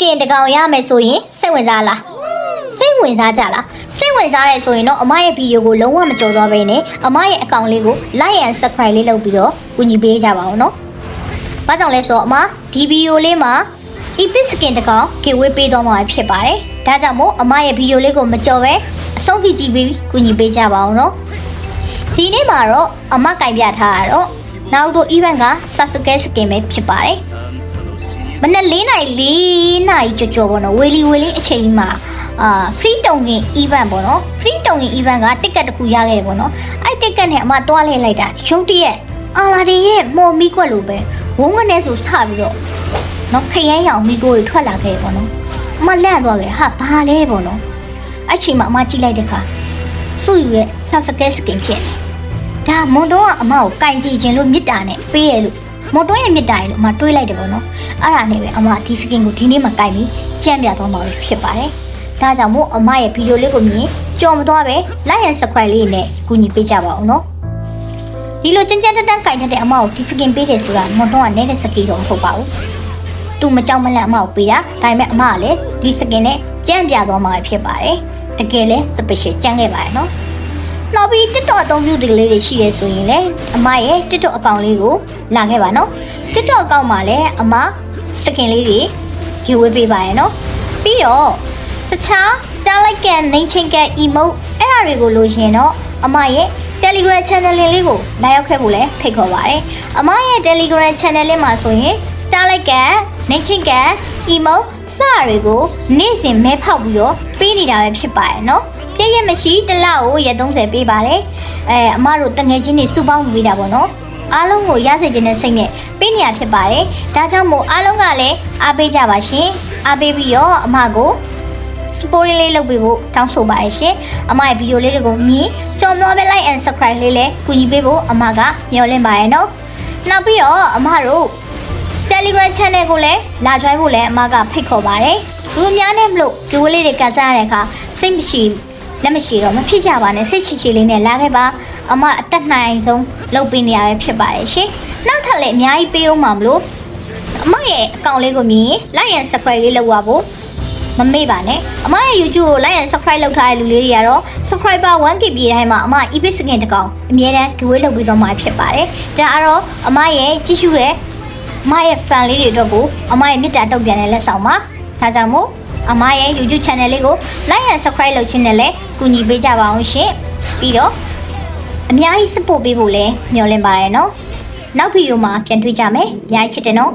ကင်တကောင်ရမယ်ဆိုရင်စိတ်ဝင်စားလားစိတ်ဝင်စားကြလားစိတ်ဝင်စားရဲဆိုရင်တော့အမရဲ့ဗီဒီယိုကိုလုံးဝမကြော်သွားဘဲနဲ့အမရဲ့အကောင့်လေးကို like and subscribe လေးလုပ်ပြီးတော့ကူညီပေးကြပါဦးနော်။ဘာကြောင့်လဲဆိုတော့အမဒီဗီဒီယိုလေးမှာ epic skin တကောင် giveaway ပေးတော့မှာဖြစ်ပါတယ်။ဒါကြောင့်မို့အမရဲ့ဗီဒီယိုလေးကိုမကြော်ပဲအဆုံးထိကြည့်ပြီးကူညီပေးကြပါဦးနော်။ဒီနေ့မှာတော့အမကင်ပြထားတာတော့နောက်တော့ event က Sasuke skin ပဲဖြစ်ပါတယ်။ မနက်၄နာရီ၄နာရီကြော်ကြော်ပေါ့နော်ဝေလီဝေလီအချိန်မှာအာ free တုံကင် event ပေါ့နော် free တုံကင် event က ticket တစ်ခုရခဲ့တယ်ပေါ့နော်အဲ့ ticket နဲ့အမတွားလဲလိုက်တာရုပ်တရက်အာလာဒီရဲ့မော်မီကွက်လိုပဲဝုန်းကနေဆိုစပြီးတော့နော်ခရမ်းရောင်မီကိုတွေထွက်လာခဲ့တယ်ပေါ့နော်အမလန့်သွားခဲ့ဟာဘာလဲပေါ့နော်အဲ့ချိန်မှာအမကြည့်လိုက်တဲ့ခါစုယူရဲ့ဆတ်စကဲစကင်ဖြစ်တယ်ဒါမွန်တော့ကအမကိုကင်စီခြင်းလို့မြစ်တာနဲ့ပေးရလို့ မော်တော်ရဲ့မြစ်တိုင်လို့အမတွေးလိုက်တယ်ပေါ့နော်အဲ့ဒါနဲ့ပဲအမဒီစကင်ကိုဒီနေ့မှကြိုက်ပြီးကြံ့ပြသွားမှာပဲဖြစ်ပါတယ်ဒါကြောင့်မို့အမရဲ့ဗီဒီယိုလေးကိုမြင်ကြော်မသွားပဲ like and subscribe လေးနဲ့ကူညီပေးကြပါဦးနော်ဒီလိုကြမ်းကြမ်းတမ်းတမ်းကြိုက်တဲ့အမကိုဒီစကင်ပေးတယ်ဆိုတာမော်တော်ကနေတဲ့စကီတော့မဟုတ်ပါဘူးသူမကြောက်မလန့်အမကိုပေးတာဒါပေမဲ့အမကလည်းဒီစကင်နဲ့ကြံ့ပြသွားမှာဖြစ်ပါတယ်တကယ်လဲ special ကြံ့ခဲ့ပါတယ်နော် နောက်ပြီး TikTok အသုံးပြုသူလေးတွေရှိရဲဆိုရင်လည်းအမရဲ့ TikTok အကောင့်လေးကိုလာခဲ့ပါနော် TikTok အကောင့်မှာလည်းအမစကင်လေးတွေယူဝေးပေးပါရနော်ပြီးတော့တခြားစားလိုက်ကန်နေချင်းကန် emote အဲ့ဒါတွေကိုလိုချင်တော့အမရဲ့ Telegram channel လေးကိုလာရောက်ခဲ့ဖို့လည်းဖိတ်ခေါ်ပါတယ်အမရဲ့ Telegram channel လေးမှာဆိုရင် Starlight ကန်နေချင်းကန် emote စတာတွေကိုနေ့စဉ်မဲဖောက်ပြီးတော့ပေးနေတာပဲဖြစ်ပါတယ်နော် ပြည့်ရမရှိတစ်လောက်ကိုရက်30ပေးပါတယ်အဲအမတို့တငယ်ချင်းတွေစုပေါင်းပေးတာပေါ့နော်အားလုံးကိုရစေခြင်းနဲ့စိတ်နဲ့ပေးနေရဖြစ်ပါတယ်ဒါကြောင့်မို့အားလုံးကလည်းအားပေးကြပါရှင်အားပေးပြီးတော့အမကိုစပိုရီလေးလုပ်ပေးဖို့တောင်းဆိုပါရရှင်အမရဲ့ဗီဒီယိုလေးတွေကိုမြင်ကြော်မောပဲ like and subscribe လေးလည်းကူညီပေးဖို့အမကမျှော်လင့်ပါရနော်နောက်ပြီးတော့အမတို့ Telegram channel ကိုလည်းလာ join ဖို့လည်းအမကဖိတ်ခေါ်ပါတယ်လူအများနဲ့မလို့ဒီဝလေးတွေကန်စားရတဲ့အခါစိတ်မရှိ လက်မရှိတော့မဖြစ်ကြပါနဲ့စိတ်ရှိရှိလေးနဲ့လာခဲ့ပါအမအတက်နိုင်ဆုံးလုပ်ပေးနေရပဲဖြစ်ပါတယ်ရှင်နောက်ထပ်လည်းအများကြီးပေးအောင်မှာမလို့အမရဲ့အကောင့်လေးကိုမြင်ရင် like and subscribe လေးလုပ်ပါဖို့မမေ့ပါနဲ့အမရဲ့ YouTube ကို like and subscribe လုပ်ထားတဲ့လူလေးတွေကတော့ subscriber 1k ပြည့်တိုင်းမှာအမ epic skin တစ်ကောင်အမြဲတမ်း giveaway လုပ်ပြီးတော့မှာဖြစ်ပါတယ်ဒါကတော့အမရဲ့ကြည့်ရှုရဲ့အမရဲ့ fan လေးတွေအတွက်ကိုအမရဲ့မေတ္တာတုံ့ပြန်တဲ့လက်ဆောင်ပါဒါကြောင့်မို့ အမရဲ့ YouTube channel လေးကို like and subscribe လုပ်ခြင်းနဲ့လည်းကူညီပေးကြပါအောင်ရှင်ပြီးတော့အများကြီး support ပေးဖို့လည်းမျှော်လင့်ပါရယ်နော်နောက်ဗီဒီယိုမှာပြန်တွေ့ကြမယ်အများကြီးချစ်တယ်နော်